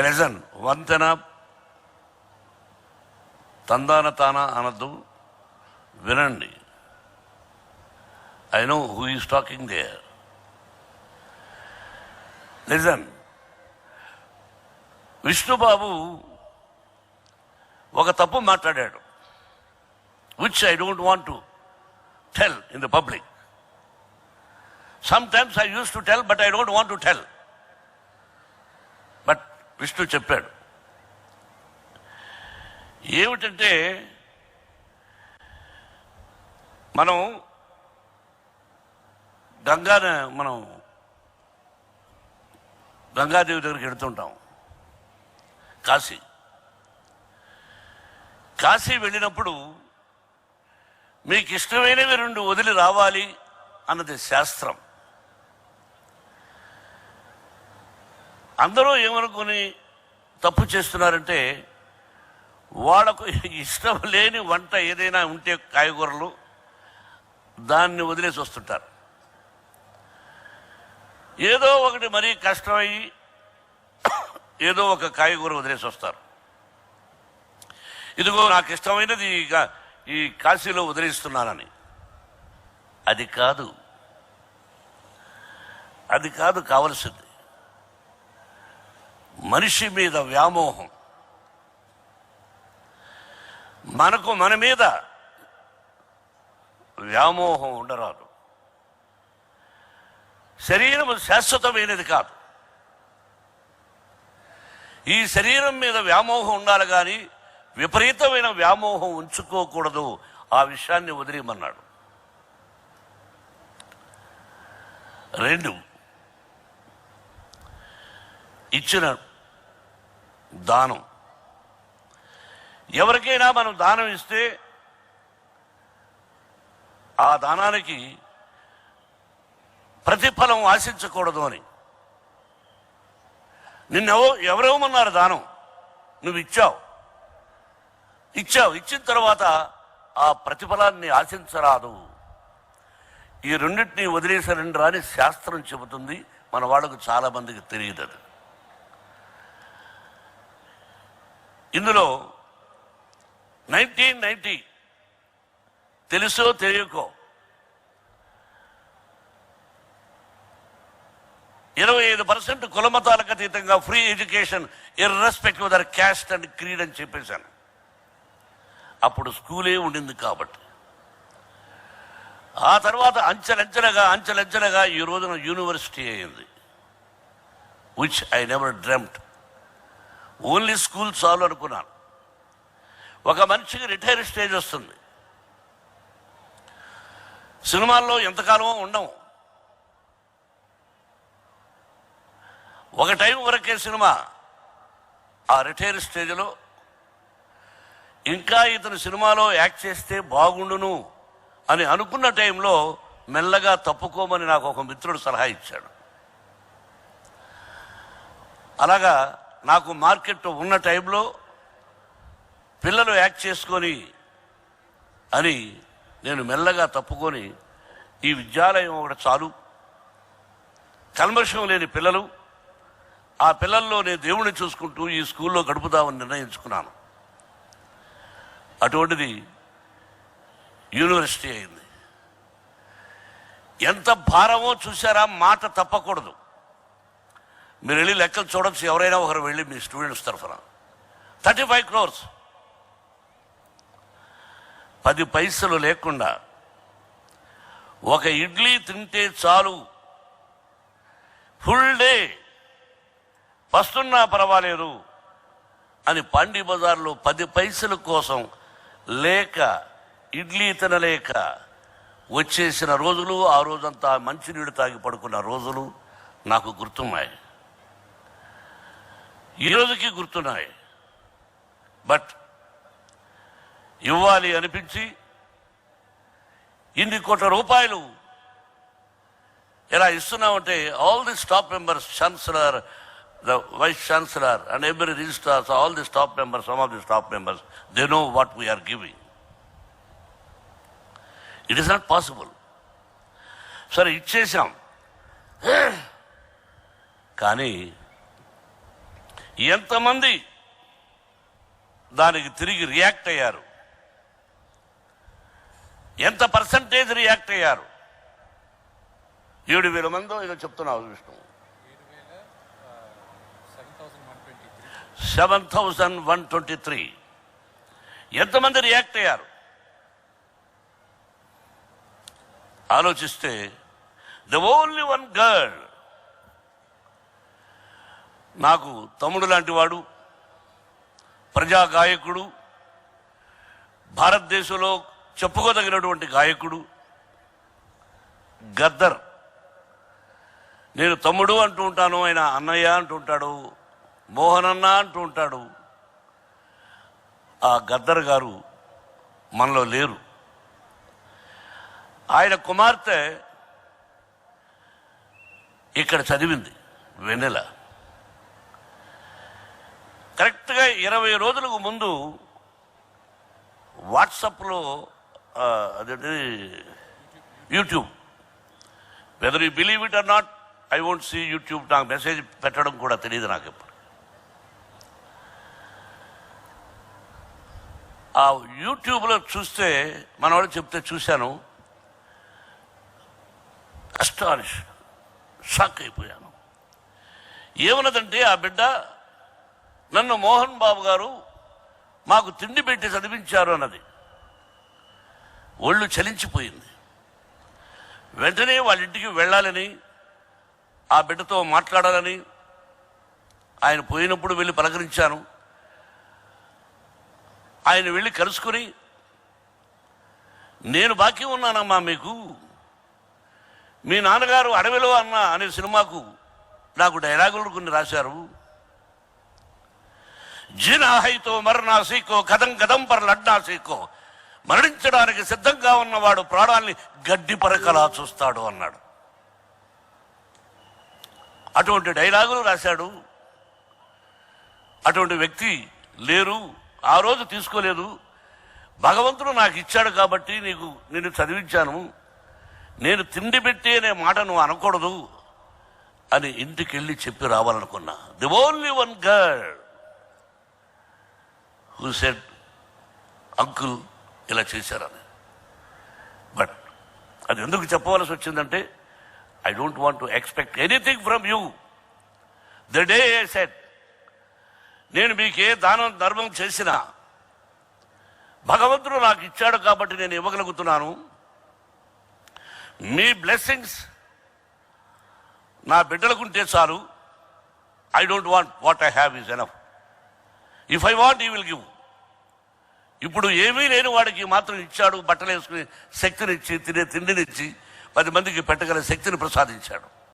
Listen వంతెన తందాన తాన అనద్దు. వినండి. I know who is talking there. Listen Vishnubabu ఒక తప్పు మాట్లాడాడు which I don't want to tell in the public sometimes I use to tell but I don't want to tell Vishnu చెప్పాడు. ఏమిటంటే మనం గంగా మనం గంగాదేవి దగ్గరికి వెళుతుంటాం కాశీ. కాశీ వెళ్ళినప్పుడు మీకు ఇష్టమైనవి రెండు వదిలి రావాలి అన్నది శాస్త్రం. అందరూ ఏమనుకుని తప్పు చేస్తున్నారంటే వాళ్ళకు ఇష్టం లేని వంట ఏదైనా ఉంటే కాయగూరలు దాన్ని వదిలేసి వస్తుంటారు. ఏదో ఒకటి మరీ కష్టమయ్యి ఏదో ఒక కాయగూర వదిలేసి వస్తారు. ఇదిగో నాకు ఇష్టమైనది ఇక ఈ కాశీలో వదిలేస్తున్నానని. అది కాదు. అది కాదు కావలసింది. మనిషి మీద వ్యామోహం. మనకు మన మీద వ్యామోహం ఉండరాదు. శరీరం శాశ్వతమైనది కాదు. ఈ శరీరం మీద వ్యామోహం ఉండాలి కానీ విపరీతమైన వ్యామోహం ఉంచుకోకూడదు. ఆ విషయాన్ని వదిలేయమన్నాడు. రెండు ఇచ్చిన దానం. ఎవరికైనా మనం దానం ఇస్తే ఆ దానానికి ప్రతిఫలం ఆశించకూడదు అని. నిన్నెవో ఎవరేమన్నారు దానం? నువ్వు ఇచ్చావు. ఇచ్చావు. ఇచ్చిన తర్వాత ఆ ప్రతిఫలాన్ని ఆశించరాదు. ఈ రెండింటినీ వదిలేసారండి రాని శాస్త్రం చెబుతుంది. మన వాళ్ళకు చాలా మందికి తెలియదు అది. ఇందులో నైన్టీన్ నైన్టీ తెలుసో తెలియకో. ఇరవై ఐదు పర్సెంట్ కులమతాలకు అతీతంగా free education irrespective their caste and creed అని చెప్పేశాను. అప్పుడు స్కూలే ఉండింది కాబట్టి. ఆ తర్వాత అంచెలంచెలుగా అంచెలంచెలుగా ఈ రోజున యూనివర్సిటీ అయింది. Which I never dreamt only school చాలు అనుకున్నాను. ఒక మనిషికి రిటైర్ స్టేజ్ వస్తుంది. సినిమాల్లో ఎంతకాలమో ఉండము. ఒక టైం వరకే సినిమా ఆ రిటైర్ స్టేజ్లో. ఇంకా ఇతను సినిమాలో యాక్ట్ చేస్తే బాగుండును అని అనుకున్న టైంలో మెల్లగా తప్పుకోమని నాకు ఒక మిత్రుడు సలహా ఇచ్చాడు. అలాగా నాకు మార్కెట్ ఉన్న టైంలో పిల్లలు యాక్ట్ చేసుకొని అని నేను మెల్లగా తప్పుకొని ఈ విద్యాలయం ఒకటి చాలు. కల్మషం లేని పిల్లలు ఆ పిల్లల్లో నేను దేవుణ్ణి చూసుకుంటూ ఈ స్కూల్లో గడుపుదామని నిర్ణయించుకున్నాను. అటువంటిది యూనివర్సిటీ అయింది. ఎంత భారమో చూసారా మాట తప్పకూడదు. మీరు వెళ్ళి లెక్కలు చూడొచ్చు ఎవరైనా ఒకరు వెళ్ళి మీ స్టూడెంట్స్ తరఫున. Thirty five crores. పది పైసలు లేకుండా ఒక ఇడ్లీ తింటే చాలు. Full day. వస్తున్నా పర్వాలేదు అని పండి బజార్లో పది పైసల కోసం లేక ఇడ్లీ తినలేక వచ్చేసిన రోజులు ఆ రోజంతా మంచినీళ్ళు తాగి పడుకున్న రోజులు నాకు గుర్తున్నాయి. ఈ రోజుకి గుర్తున్నాయి. బట్ ఇవ్వాలి అనిపించి ఇన్ని కోట్ల రూపాయలు ఎలా ఇస్తున్నామంటే all the staff members chancellor the vice chancellor and every registrars all the staff members some of the staff members they know what we are giving it is not possible సరే ఇచ్చేసాం కానీ ఎంతమంది దానికి తిరిగి రియాక్ట్ అయ్యారు? ఎంత percentage react అయ్యారు? ఏడు వేల మందో ఏదో చెప్తున్నావు Vishnu. Seven thousand one twenty three ఎంతమంది రియాక్ట్ అయ్యారు? ఆలోచిస్తే ద ఓన్లీ వన్ గర్ల్ నాకు తమ్ముడు లాంటి వాడు ప్రజా గాయకుడు భారతదేశంలో చెప్పుకోదగినటువంటి గాయకుడు గద్దర్. నేను తమ్ముడు అంటూ ఉంటాను ఆయన అన్నయ్య అంటూ ఉంటాడు మోహనన్న అంటూ ఉంటాడు. ఆ గద్దర్ గారు మనలో లేరు. ఆయన కుమార్తె ఇక్కడ చదివింది వెన్నెల. కరెక్ట్గా ఇరవై రోజులకు ముందు వాట్సాప్లో అదేంటి YouTube. Whether you believe it or not I won't see YouTube. నాకు మెసేజ్ పెట్టడం కూడా తెలియదు నాకు ఇప్పుడు. ఆ యూట్యూబ్లో చూస్తే మనవాడు చెప్తే చూశాను. అస్టాలిష్ షాక్ అయిపోయాను. ఏమన్నదంటే ఆ బిడ్డ నన్ను మోహన్ బాబు గారు మాకు తిండి పెట్టి చదివించారు అన్నది. ఒళ్ళు చలించిపోయింది. వెంటనే వాళ్ళ ఇంటికి వెళ్ళాలని ఆ బిడ్డతో మాట్లాడాలని ఆయన పోయినప్పుడు వెళ్ళి పలకరించాను. ఆయన వెళ్ళి కలుసుకుని నేను బాకీ ఉన్నానమ్మా మీకు. మీ నాన్నగారు అడవిలో అన్న అనే సినిమాకు నాకు డైలాగులు కొన్ని రాశారు. జినాహైతో మరణా సీకో కథం కథం పర లడ్డా సీకో. మరణించడానికి సిద్ధంగా ఉన్నవాడు ప్రాణాల్ని గడ్డి పరకలా చూస్తాడు అన్నాడు. అటువంటి డైలాగులు రాశాడు. అటువంటి వ్యక్తి లేరు ఆ రోజు తీసుకోలేదు. భగవంతుడు నాకు ఇచ్చాడు కాబట్టి నీకు నేను చదివించాను. నేను తిండి పెట్టి అనే మాట నువ్వు అనకూడదు అని ఇంటికి వెళ్ళి చెప్పి రావాలనుకున్నా. The only one girl who said uncle ఇలా చేశారని బట్ అది ఎందుకు చెప్పవలసి వచ్చిందంటే I don't want to expect anything from you the day set నేను మీకు ఏ దానం ధర్మం చేసినా భగవంతుడు నాకు ఇచ్చాడు కాబట్టి నేను ఇవ్వగలుగుతున్నాను. మీ బ్లెస్సింగ్స్ నా బిడ్డలకుంటే చాలు. I don't want what I have is enough if I want you will give ఇప్పుడు ఏమీ లేని వాడికి మాత్రం ఇచ్చాడు బట్టలు వేసుకుని శక్తినిచ్చి తినే తిండినిచ్చి పది మందికి పెట్టగల శక్తిని ప్రసాదించాడు.